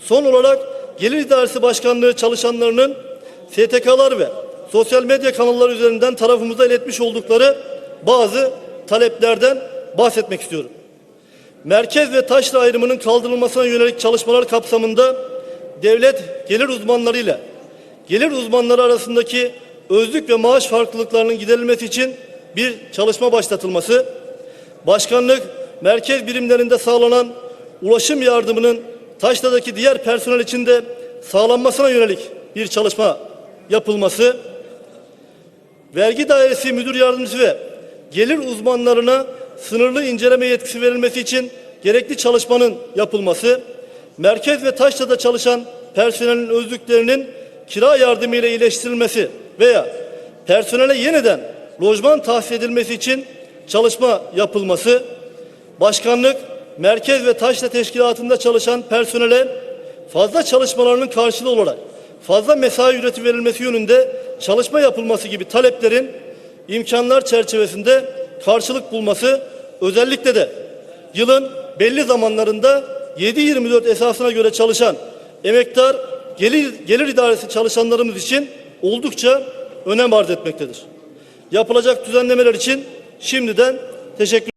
Son olarak Gelir İdaresi Başkanlığı çalışanlarının STK'lar ve sosyal medya kanalları üzerinden tarafımıza iletmiş oldukları bazı taleplerden bahsetmek istiyorum. Merkez ve taşra ayrımının kaldırılmasına yönelik çalışmalar kapsamında devlet gelir uzmanları ile gelir uzmanları arasındaki özlük ve maaş farklılıklarının giderilmesi için bir çalışma başlatılması, başkanlık merkez birimlerinde sağlanan ulaşım yardımının taşradaki diğer personel için de sağlanmasına yönelik bir çalışma yapılması, vergi dairesi müdür yardımcısı ve gelir uzmanlarına sınırlı inceleme yetkisi verilmesi için gerekli çalışmanın yapılması, merkez ve taşrada çalışan personelin özlüklerinin kira yardımı ile iyileştirilmesi veya personele yeniden lojman tahsis edilmesi için çalışma yapılması, başkanlık, merkez ve taşra teşkilatında çalışan personele fazla çalışmalarının karşılığı olarak fazla mesai ücreti verilmesi yönünde çalışma yapılması gibi taleplerin imkanlar çerçevesinde karşılık bulması özellikle de yılın belli zamanlarında 7-24 esasına göre çalışan emektar gelir, gelir idaresi çalışanlarımız için oldukça önem arz etmektedir. Yapılacak düzenlemeler için şimdiden teşekkür